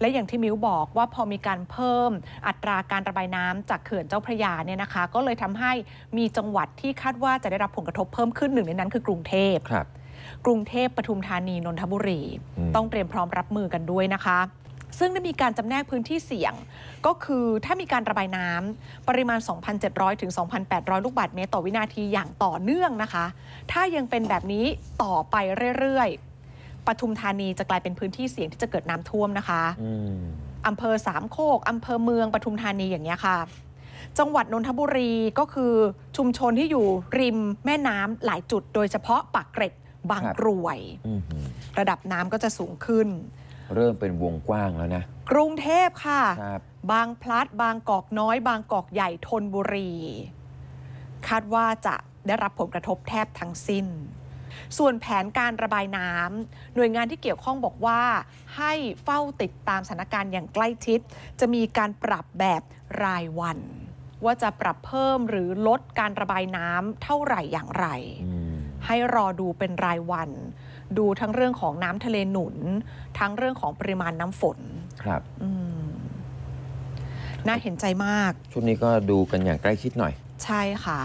และอย่างที่มิวบอกว่าพอมีการเพิ่มอัตราการระบายน้ำจากเขื่อนเจ้าพระยาเนี่ยนะคะ ก็เลยทำให้มีจังหวัดที่คาดว่าจะได้รับผลกระทบเพิ่มขึ้นหนึ่งในนั้นคือกรุงเทพครับ กรุงเทพปทุมธานีนนทบุรีอืมต้องเตรียมพร้อมรับมือกันด้วยนะคะซึ่งได้มีการจำแนกพื้นที่เสี่ยง ก็คือถ้ามีการระบายน้ำปริมาณ 2,700 ถึง 2,800 ลูกบาศก์เมตรต่อวินาทีอย่างต่อเนื่องนะคะ ถ้ายังเป็นแบบนี้ต่อไปเรื่อยๆ ปทุมธานีจะกลายเป็นพื้นที่เสี่ยงที่จะเกิดน้ำท่วมนะคะอืมอำเภอสามโคกอำเภอเมืองปทุมธานีอย่างเงี้ยค่ะ จังหวัดนนทบุรีก็คือชุมชนที่อยู่ริมแม่น้ำหลายจุด โดยเฉพาะปากเกร็ดบางกรวยอืมหือระดับน้ำก็จะสูงขึ้น เริ่มเป็นวงกว้างแล้วนะ กรุงเทพค่ะครับบางพลัด บางกอกน้อย บางกอกใหญ่ธนบุรี คาดว่าจะได้รับผลกระทบแทบทั้งสิ้น ส่วนแผนการระบายน้ำหน่วยงานที่เกี่ยวข้องบอกว่า ให้เฝ้าติดตามสถานการณ์อย่างใกล้ชิด จะมีการปรับแบบรายวัน ว่าจะปรับเพิ่มหรือลดการระบายน้ำเท่าไหร่อย่างไรอืมให้รอดูเป็นรายวัน ดูทั้งเรื่องของน้ำทะเลหนุน ทั้งเรื่องของปริมาณน้ำฝนครับอืมน่าเห็นใจมากช่วงนี้ก็ดูกันอย่างใกล้ชิดหน่อย ใช่ค่ะ